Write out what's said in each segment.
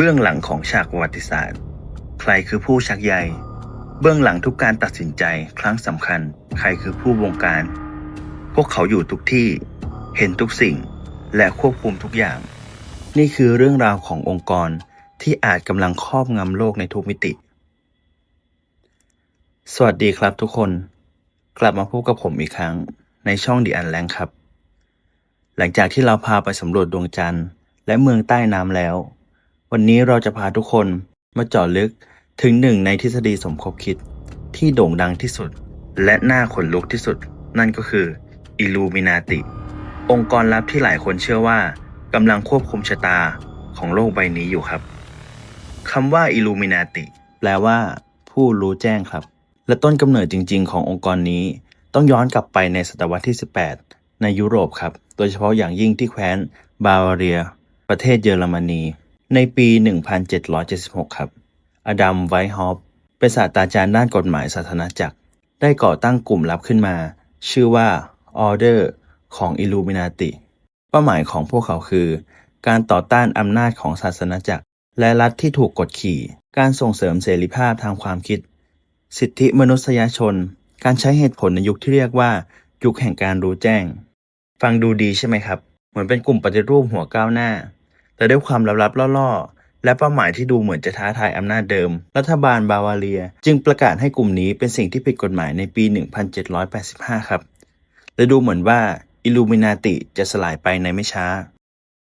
เบื้องหลังของฉากประวัติศาสตร์ ใครคือผู้ชักใย เบื้องหลังทุกการตัดสินใจครั้งสำคัญ ใครคือผู้บงการ พวกเขาอยู่ทุกที่ เห็นทุกสิ่ง และควบคุมทุกอย่าง นี่คือเรื่องราวขององค์กรที่อาจกำลังครอบงำโลกในทุกมิติ สวัสดีครับทุกคน กลับมาพบกับผมอีกครั้งในช่องดีอันแรงครับ หลังจากที่เราพาไปสำรวจดวงจันทร์และเมืองใต้น้ำแล้ว วันนี้เราจะพาทุกคนมาเจาะลึกถึงหนึ่งในทฤษฎีสมคบคิดที่โด่งดังที่สุด และน่าขนลุกที่สุด นั่นก็คืออิลูมินาติ องค์กรลับที่หลายคนเชื่อว่ากำลังควบคุมชะตาของโลกใบนี้อยู่ครับคำว่าอิลูมินาติแปลว่า ผู้รู้แจ้งครับ และต้นกำเนิดจริง ๆ ขององค์กรนี้ ต้องย้อนกลับไปในศตวรรษที่ 18 ในยุโรปครับ โดยเฉพาะอย่างยิ่งที่แคว้นบาวาเรีย ประเทศเยอรมนี ในปี 1776 ครับ อดัม ไวท์ฮอปเป็นศาสตราจารย์ด้านกฎหมายศาสนาจักร ได้ก่อตั้งกลุ่มลับขึ้นมา ชื่อว่า Order ของ Illuminati เป้าหมายของพวกเขาคือ การต่อต้านอำนาจของศาสนาจักร และรัฐที่ถูกกดขี่ การส่งเสริมเสรีภาพทางความคิด สิทธิมนุษยชน การใช้เหตุผลในยุคที่เรียกว่า ยุคแห่งการรู้แจ้ง ฟังดูดีใช่ไหมครับ เหมือนเป็นกลุ่มปฏิรูปหัวก้าวหน้า แต่ด้วยความลับๆล่อๆ และเป้าหมายที่ดูเหมือนจะท้าทายอำนาจเดิม รัฐบาลบาวาเรีย จึงประกาศให้กลุ่มนี้เป็นสิ่งที่ผิดกฎหมายในปี 1785 ครับ และดูเหมือนว่าอิลูมินาติจะสลายไปในไม่ช้า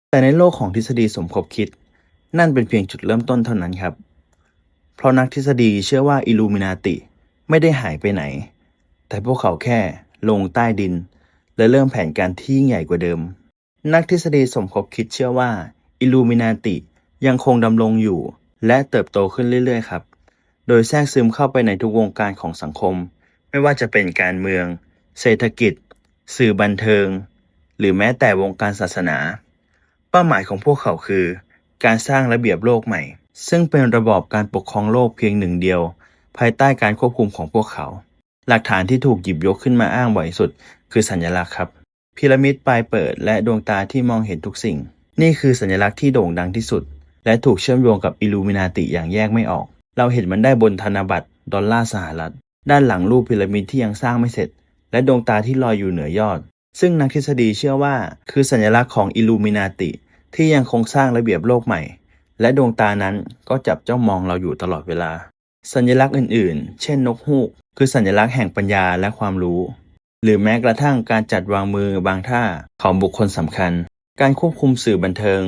แต่ในโลกของทฤษฎีสมคบคิด นั่นเป็นเพียงจุดเริ่มต้นเท่านั้นครับ เพราะนักทฤษฎีเชื่อว่าอิลูมินาติไม่ได้หายไปไหน แต่พวกเขาแค่ลงใต้ดิน และเริ่มแผนการที่ยิ่งใหญ่กว่าเดิม นักทฤษฎีสมคบคิดเชื่อว่า อิลูมินาติยังคงดำรงอยู่ และเติบโตขึ้นเรื่อยๆ ครับ โดยแทรกซึมเข้าไปในทุกวงการของสังคม ไม่ว่าจะเป็นการเมือง เศรษฐกิจ สื่อบันเทิง หรือแม้แต่วงการศาสนา เป้าหมายของพวกเขาคือ การสร้างระเบียบโลกใหม่ ซึ่งเป็นระบอบการปกครองโลกเพียงหนึ่งเดียว ภายใต้การควบคุมของพวกเขา หลักฐานที่ถูกหยิบยกขึ้นมาอ้างบ่อยสุด คือสัญลักษณ์ครับพีระมิดปลายเปิดและดวงตาที่มองเห็นทุกสิ่ง นี่คือสัญลักษณ์ที่โด่งดังที่สุด และถูกเชื่อมโยงกับอิลูมินาติอย่างแยกไม่ออก เราเห็นมันได้บนธนบัตรดอลลาร์สหรัฐ ด้านหลังรูปพีระมิดที่ยังสร้างไม่เสร็จ และดวงตาที่ลอยอยู่เหนือยอด ซึ่งนักทฤษฎีเชื่อว่า คือสัญลักษณ์ของอิลูมินาติ ที่ยังคงสร้างระเบียบโลกใหม่ และดวงตานั้นก็จับจ้องมองเราอยู่ตลอดเวลา สัญลักษณ์อื่นๆ เช่นนกฮูก คือสัญลักษณ์แห่งปัญญาและความรู้ หรือแม้กระทั่งการจัดวางมือบางท่าของบุคคลสำคัญ การควบคุมสื่อบันเทิง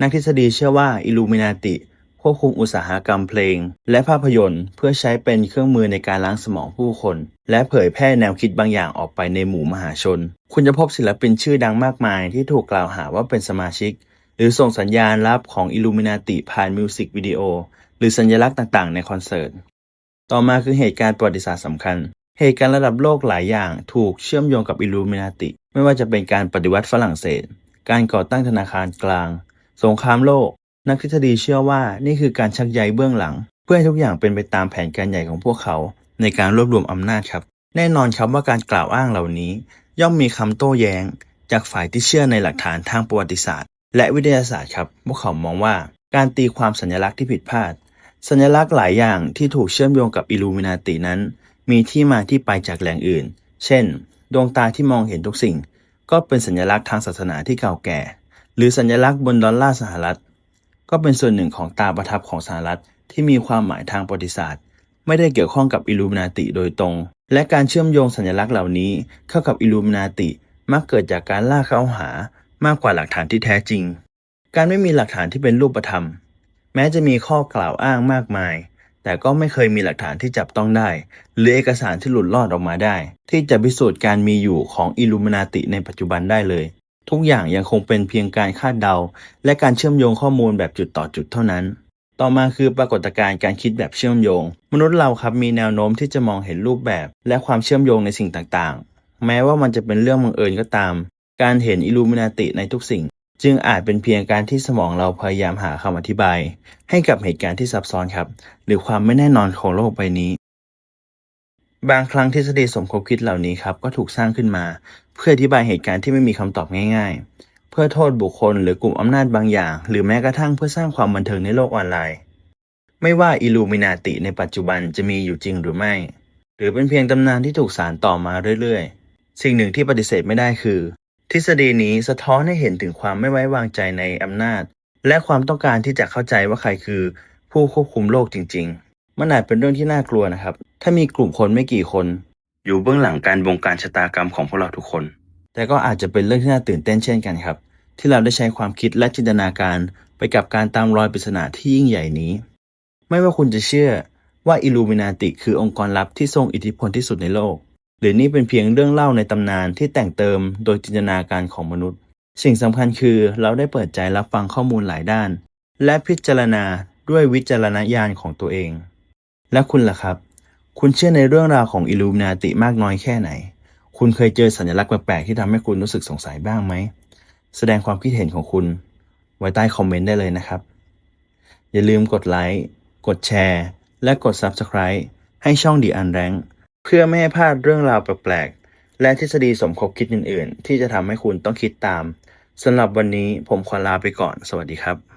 นักทฤษฎีเชื่อว่าอิลูมินาติควบคุมอุตสาหกรรมเพลง และภาพยนตร์เพื่อใช้เป็นเครื่องมือในการล้างสมองผู้คน และเผยแพร่แนวคิดบางอย่างออกไปในหมู่มหาชน คุณจะพบศิลปินชื่อดังมากมายที่ถูกกล่าวหาว่าเป็นสมาชิก หรือส่งสัญญาณลับของอิลูมินาติผ่านมิวสิกวิดีโอหรือสัญลักษณ์ต่างๆ ในคอนเสิร์ต ต่อมาคือเหตุการณ์ประวัติศาสตร์สำคัญ เหตุการณ์ระดับโลกหลายอย่างถูกเชื่อมโยงกับอิลูมินาติ ไม่ว่าจะเป็นการปฏิวัติฝรั่งเศส การก่อตั้งธนาคารกลาง สงครามโลก นักทฤษฎีเชื่อว่านี่คือการชักใยเบื้องหลัง เพื่อให้ทุกอย่างเป็นไปตามแผนการใหญ่ของพวกเขา ในการรวบรวมอำนาจครับ แน่นอนครับว่าการกล่าวอ้างเหล่านี้ ย่อมมีคำโต้แย้ง จากฝ่ายที่เชื่อในหลักฐานทางประวัติศาสตร์ และวิทยาศาสตร์ครับ พวกเขามองว่าการตีความสัญลักษณ์ที่ผิดพลาด สัญลักษณ์หลายอย่างที่ถูกเชื่อมโยงกับอิลูมินาตินั้น มีที่มาที่ไปจากแหล่งอื่น เช่น ดวงตาที่มองเห็นทุกสิ่ง ก็เป็นสัญลักษณ์ทางศาสนาที่เก่าแก่ หรือสัญลักษณ์บนดอลลาร์สหรัฐ ก็เป็นส่วนหนึ่งของตาประทับของสหรัฐที่มีความหมายทางประวัติศาสตร์ ไม่ได้เกี่ยวข้องกับอิลูมินาติโดยตรง และการเชื่อมโยงสัญลักษณ์เหล่านี้เข้ากับอิลูมินาติมักเกิดจากการล่าเข้าหามากกว่าหลักฐานที่แท้จริง การไม่มีหลักฐานที่เป็นรูปธรรม แม้จะมีข้อกล่าวอ้างมากมาย แต่ก็ไม่เคยมีหลักฐานที่จับต้องได้ หรือเอกสารที่หลุดลอดออกมาได้ ที่จะพิสูจน์การมีอยู่ของอิลูมินาติในปัจจุบันได้เลย ทุกอย่างยังคงเป็นเพียงการคาดเดา และการเชื่อมโยงข้อมูลแบบจุดต่อจุดเท่านั้น ต่อมาคือปรากฏการณ์การคิดแบบเชื่อมโยง มนุษย์เราครับมีแนวโน้มที่จะมองเห็นรูปแบบ และความเชื่อมโยงในสิ่งต่างๆ แม้ว่ามันจะเป็นเรื่องบังเอิญก็ตาม การเห็นอิลูมินาติในทุกสิ่ง จึงอาจเป็นเพียงการที่สมองเราพยายามหาคำอธิบาย ให้กับเหตุการณ์ที่ซับซ้อนครับ หรือความไม่แน่นอนของโลกใบนี้ บางครั้งทฤษฎีสมคบคิดเหล่านี้ครับก็ถูกสร้างขึ้นมา เพื่ออธิบายเหตุการณ์ที่ไม่มีคำตอบง่าย ๆ เพื่อโทษบุคคลหรือกลุ่มอำนาจบางอย่าง หรือแม้กระทั่งเพื่อสร้างความบันเทิงในโลกออนไลน์ ไม่ว่าอิลูมินาติในปัจจุบันจะมีอยู่จริงหรือไม่ หรือเป็นเพียงตำนานที่ถูกสานต่อมาเรื่อยๆ สิ่งหนึ่งที่ปฏิเสธไม่ได้คือ ทฤษฎีนี้สะท้อนให้เห็นถึงความไม่ไว้วางใจในอำนาจ และความต้องการที่จะเข้าใจว่าใครคือผู้ควบคุมโลกจริง ๆ มันอาจเป็นเรื่องที่น่ากลัวนะครับ ถ้ามีกลุ่มคนไม่กี่คน อยู่เบื้องหลังการบงการชะตากรรมของพวกเราทุกคน แต่ก็อาจจะเป็นเรื่องที่น่าตื่นเต้นเช่นกันครับ ที่เราได้ใช้ความคิดและจินตนาการไปกับการตามรอยปริศนาที่ยิ่งใหญ่นี้ ไม่ว่าคุณจะเชื่อว่าอิลูมินาติคือองค์กรลับที่ทรงอิทธิพลที่สุดในโลก หรือนี่เป็นเพียงเรื่องเล่าในตำนานที่แต่งเติมโดยจินตนาการของมนุษย์ สิ่งสำคัญคือเราได้เปิดใจรับฟังข้อมูลหลายด้าน และพิจารณาด้วยวิจารณญาณของตัวเอง และคุณล่ะครับ คุณเชื่อในเรื่องราวของอิลูมินาติมากน้อยแค่ไหน คุณเคยเจอสัญลักษณ์แปลกๆที่ทำให้คุณรู้สึกสงสัยบ้างไหม แสดงความคิดเห็นของคุณไว้ใต้คอมเมนต์ได้เลยนะครับ อย่าลืมกดไลค์ กดแชร์ และกด Subscribe ให้ช่อง The Unrank เพื่อไม่ให้พลาดเรื่องราวแปลกๆ และทฤษฎีสมคบคิดอื่นๆ ที่จะทำให้คุณต้องคิดตามสำหรับวันนี้ผมขอลาไปก่อน สวัสดีครับ